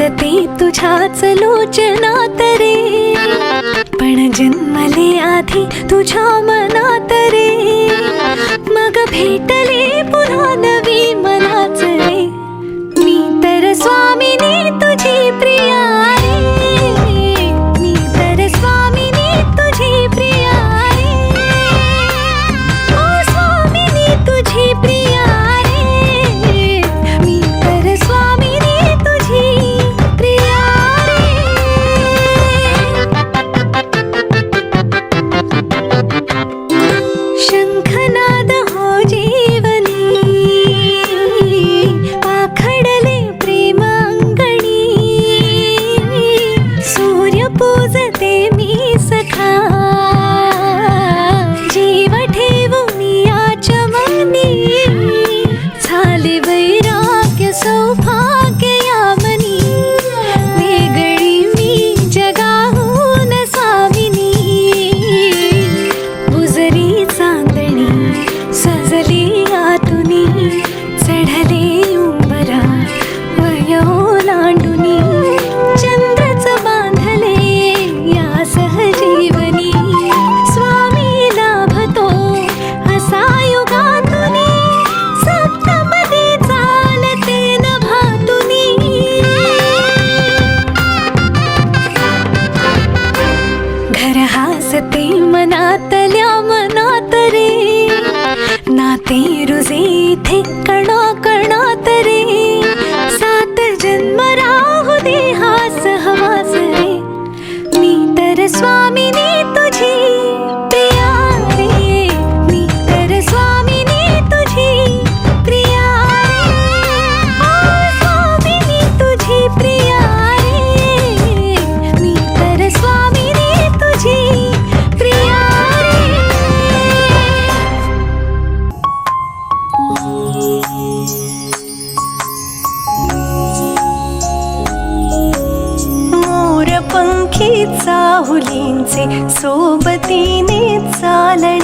गाजते तुझ्याच लोचना तरी. पण जन्मले आधी तुझ्या मनात रे. मग भेटले पुन्हा नवी मनाच रे. मी तर स्वामिनी तू നീ ധിക്കണാക്കണ तुझे सोबतीने चालणे.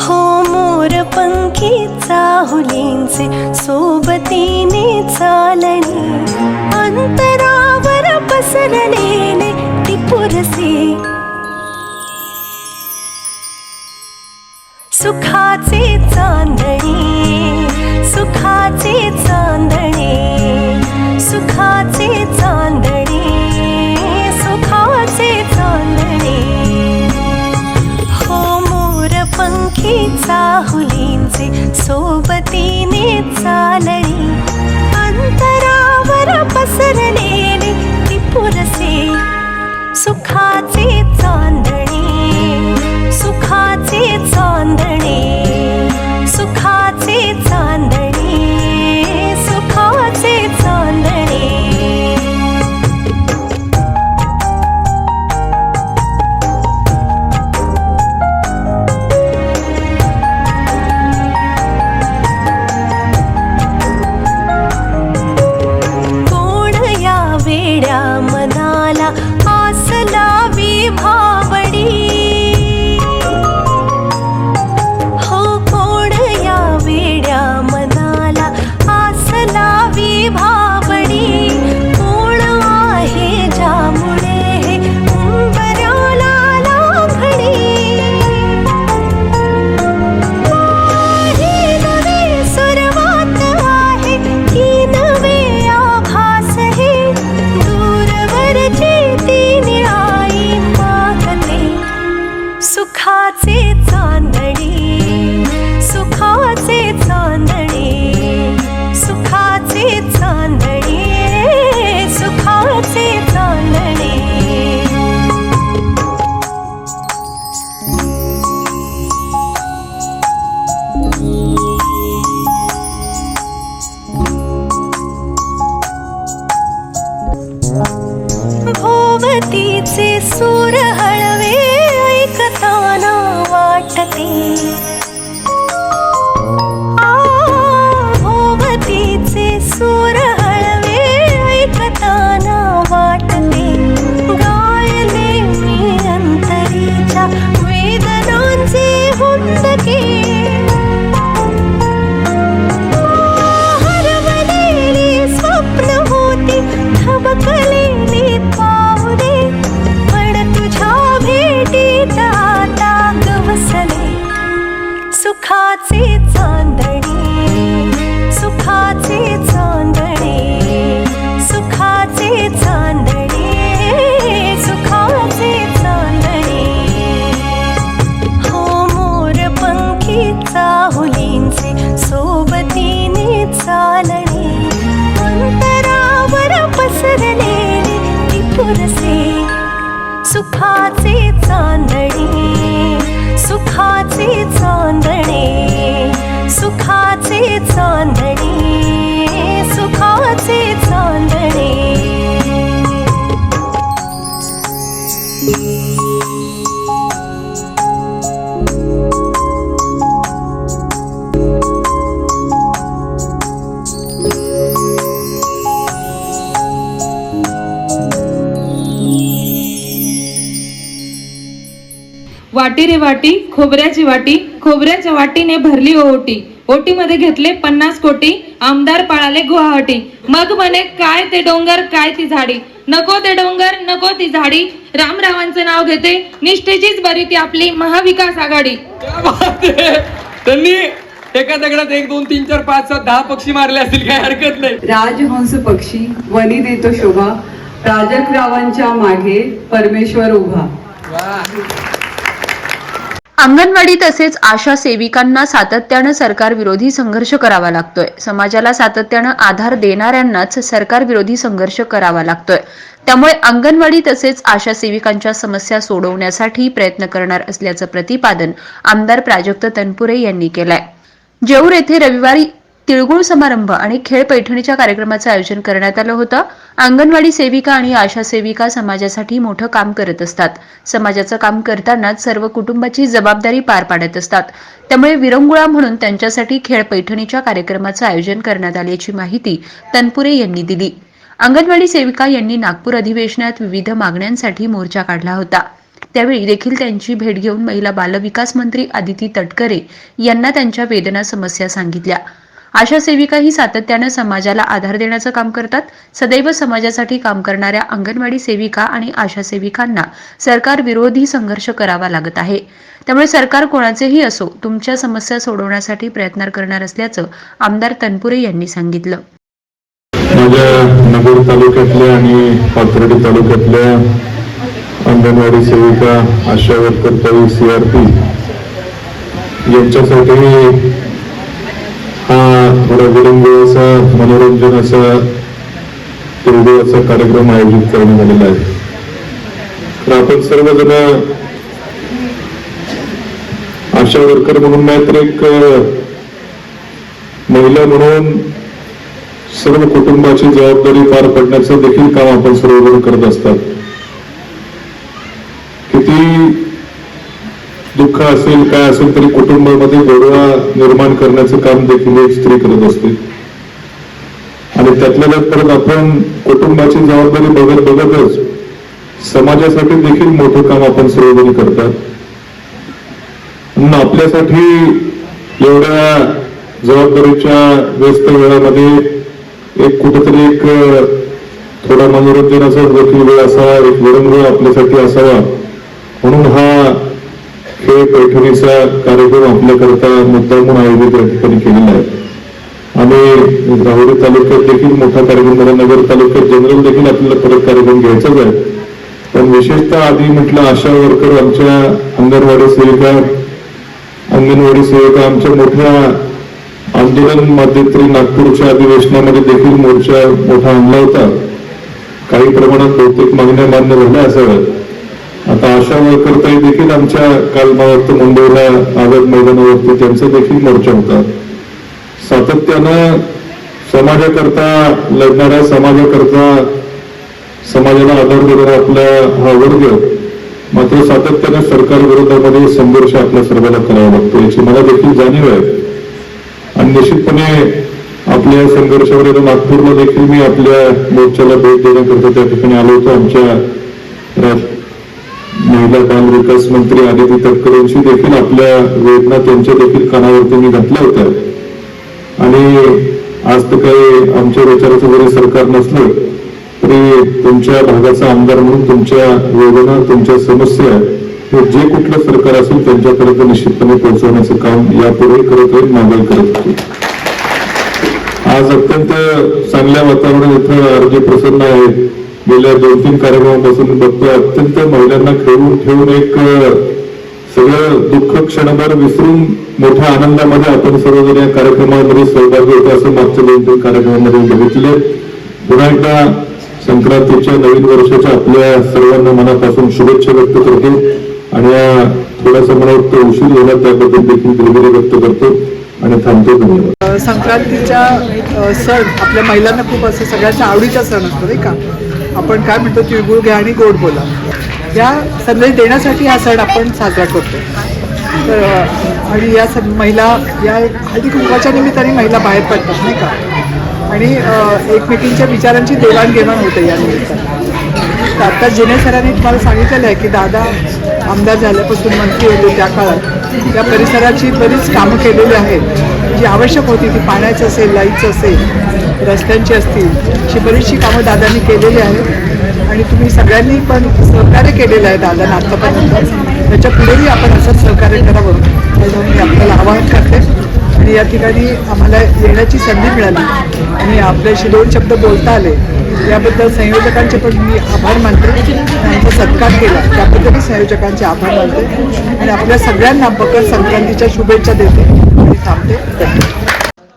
हो मोर पंखी चाहुलींचे सोबतीने चालणे. असे सोबतीने चालणे अंतरावर पसरलेले ती पुरसे. सुखाचे चांदणे सकती वाटी रे वाटी खोबऱ्याची वाटी खोबऱ्याच्या वाटीने भरली ओटी. ओटीमध्ये घेतले पन्नास कोटी आमदार पळाले गुवाहाटी. मग म्हणे काय ते डोंगर काय ती झाडी? नको ते डोंगर नको ती झाडी. रामरावांचं नाव घेते निष्ठेचीच बरी ती आपली महाविकास आघाडी. क्या. त्यांनी एका दगडात एक दोन तीन चार पाच सात दहा पक्षी मारले असतील काही हरकत नाही. राजहंस पक्षी वनी देतो शोभा. प्राजक्तरावांच्या मागे परमेश्वर उभा. अंगणवाडी तसेच आशा सेविकांना सातत्यानं सरकार विरोधी संघर्ष करावा लागतोय. समाजाला सातत्यानं आधार देणाऱ्यांनाच सरकार विरोधी संघर्ष करावा लागतोय. त्यामुळे अंगणवाडी तसेच आशा सेविकांच्या समस्या सोडवण्यासाठी प्रयत्न करणार असल्याचं प्रतिपादन आमदार प्राजक्त तनपुरे यांनी केलंय. जेऊर येथे रविवारी तिळगुळ समारंभ आणि खेळ पैठणीच्या कार्यक्रमाचं आयोजन करण्यात आलं होतं. अंगणवाडी सेविका आणि आशा सेविका समाजासाठी मोठं काम करत असतात. समाजाचं काम करतानाच सर्व कुटुंबाची जबाबदारी पार पाडत असतात. त्यामुळे विरंगुळा म्हणून त्यांच्यासाठी खेळ पैठणीच्या कार्यक्रमाचं आयोजन करण्यात आल्याची माहिती तनपुरे यांनी दिली. अंगणवाडी सेविका यांनी नागपूर अधिवेशनात विविध मागण्यांसाठी मोर्चा काढला होता. त्यावेळी देखील त्यांची भेट घेऊन महिला बालविकास मंत्री आदिती तटकरे यांना त्यांच्या वेदना समस्या सांगितल्या. आशा सेविका ही सातत्यानं समाजाला आधार देण्याचं काम करतात. सदैव समाजासाठी काम करणाऱ्या अंगणवाडी सेविका आणि आशा सेविकांना सरकार विरोधी संघर्ष करावा लागत आहे. त्यामुळे सरकार कोणाचेही असो तुमच्या समस्या सोडवण्यासाठी प्रयत्न करणार असल्याचं आमदार तनपुरे यांनी सांगितलं. माझ्या नगर तालुक्यातल्या आणि पाथर्डी तालुक्यातल्या अंगणवाडी सेविका आशा वर्कर आर पी यांच्यासाठी थोडा विरंगुळ असा मनोरंजन असा असा कार्यक्रम आयोजित करण्यात आलेला आहे. तर आपण सर्वजण आशा वर्कर म्हणून नाही तर एक महिला म्हणून सर्व कुटुंबाची जबाबदारी पार पडण्याचं देखील काम आपण सर्वजण करत असतात. दुःख असेल काय असेल तरी कुटुंबामध्ये गोडवा निर्माण करण्याचं काम देखील एक स्त्री करत असते. आणि त्यातल्या त्यात परत आपण कुटुंबाची जबाबदारी बघत बघतच समाजासाठी देखील मोठं काम आपण सर्वजणी करतात. म्हणून आपल्यासाठी एवढ्या जबाबदारीच्या व्यस्त वेळामध्ये एक कुठेतरी एक अ, थोडा मनोरंजनाचा देखील वेळ असावा एक विरंगुळ आपल्यासाठी असावा. म्हणून हा हे पैठणीचा कार्यक्रम आपल्याकरता मुद्दामून आयोजित या ठिकाणी केलेला आहे. आणि राहुरी तालुक्यात देखील मोठा कार्यक्रम झाला. नगर तालुक्यात जनरल देखील आपल्याला परत कार्यक्रम घ्यायचाच आहे. पण विशेषतः आधी म्हटलं आशा वर्कर आमच्या अंगणवाडी सेविका अंगणवाडी सेविका आमच्या मोठ्या आंदोलन माध्यत्री नागपूरच्या अधिवेशनामध्ये देखील मोर्चा मोठा आणला होता. काही प्रमाणात बहुतेक मागण्या मान्य झाल्या असाव्यात. आता आशा वर्करताई देखील आमच्या काल मुंबईला आझाद मैदानावरती त्यांचा देखील मोर्चा होता. सातत्यानं समाजाकरता लढणाऱ्या समाजाकरता समाजाला आधार देणारा आपला हा वर्ग मात्र सातत्यानं सरकार विरोधामध्ये संघर्ष आपल्या सर्वांना करावा लागतो याची मला देखील जाणीव आहे. आणि निश्चितपणे आपल्या संघर्षावर नागपूरला देखील मी आपल्या मोर्चाला भेट देण्याकरता त्या ठिकाणी आलो होतो आमच्या महिला बाल विकास मंत्री आदिती तटकरेंशी देखील आपल्या वेदना त्यांच्या देखील कानावरती मी घातल्या होत्या आणि आज तर काही आमच्या विचाराचं जरी सरकार नसलं तरी तुमच्या भागाचा आमदार म्हणून तुमच्या वेदना तुमच्या समस्या हे जे कुठलं सरकार असेल त्यांच्यापर्यंत निश्चितपणे पोहोचवण्याचं काम यापुढे करत राहील मागणी करत होती आज अत्यंत चांगल्या वातावरणात इथं आरोग्य प्रसन्न आहे गेल्या दोन तीन कार्यक्रमापासून बघतोय अत्यंत महिलांना खेळून ठेवून एक सगळं दुःख क्षणभर विसरून मोठ्या आनंदामध्ये आपण सर्वजण या कार्यक्रमामध्ये सहभागी होतो असं मागच्या दोन तीन कार्यक्रमामध्ये बघितले. पुन्हा एकदा संक्रांतीच्या नवीन वर्षाच्या आपल्या सर्वांना मनापासून शुभेच्छा व्यक्त करतो. आणि या थोडासा मला वाटतं उशीर झाला त्याबद्दल देखील दिलगिरी व्यक्त करतो. आणि थांबतो धन्यवाद. संक्रांतीच्या सण आपल्या महिलांना खूप असं सगळ्यांच्या आवडीचा सण असतो नाही का? आपण काय म्हणतो तिळगुळ घ्या आणि गोड बोला. या संदेश देण्यासाठी हा सण आपण साजरा करतो. तर आणि या सण महिला या हळदी कुंकवाच्या निमित्ताने महिला बाहेर पडतात नाही का? आणि एकमेकींच्या विचारांची देवाणघेवाण होते या निमित्ताने. तर आता जिने सरांनी तुम्हाला सांगितलेलं आहे की दादा आमदार झाल्यापासून मंत्री होते त्या काळात. या परिसराची बरीच कामं केलेली आहेत. जी आवश्यक होती ती पाण्याचं असेल लाईटचं असेल रस्त्यांची असतील अशी बरीचशी कामं दादांनी केलेली आहेत. आणि तुम्ही सगळ्यांनी पण सहकार्य केलेलं आहे दादांना आत्तापर्यंत त्याच्या पुढेही आपण असं सहकार्य करावं म्हणून मी आपल्याला आवाहन करते. आणि या ठिकाणी आम्हाला येण्याची संधी मिळाली. आणि आपल्याशी दोन शब्द बोलता आले याबद्दल संयोजकांचे पण मी आभार मानते. त्यांचा सत्कार केला त्याबद्दलही संयोजकांचे आभार मानते. आणि आपल्या सगळ्यांना मकर संक्रांतीच्या शुभेच्छा देते आणि थांबते.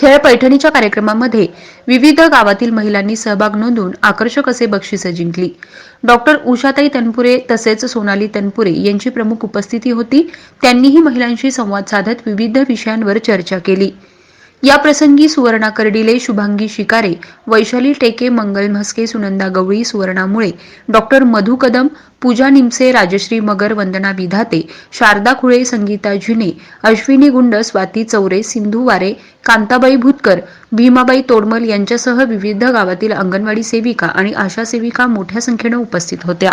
खेळ पैठणीच्या कार्यक्रमामध्ये विविध गावातील महिलांनी सहभाग नोंदवून आकर्षक असे बक्षिसं जिंकली. डॉक्टर उषाताई तनपुरे तसेच सोनाली तनपुरे यांची प्रमुख उपस्थिती होती. त्यांनीही महिलांशी संवाद साधत विविध विषयांवर चर्चा केली. या प्रसंगी सुवर्णा कर्डिले शुभांगी शिकारे वैशाली टेके मंगल म्हस्के सुनंदा गवळी सुवर्णा मुळे डॉक्टर मधु कदम पूजा निमसे राजश्री मगर वंदना विधाते शारदा खुळे संगीता झिने अश्विनी गुंड स्वाती चौरे सिंधू वारे कांताबाई भुतकर भीमाबाई तोडमल यांच्यासह विविध गावातील अंगणवाडी सेविका आणि आशा सेविका मोठ्या संख्येनं उपस्थित होत्या.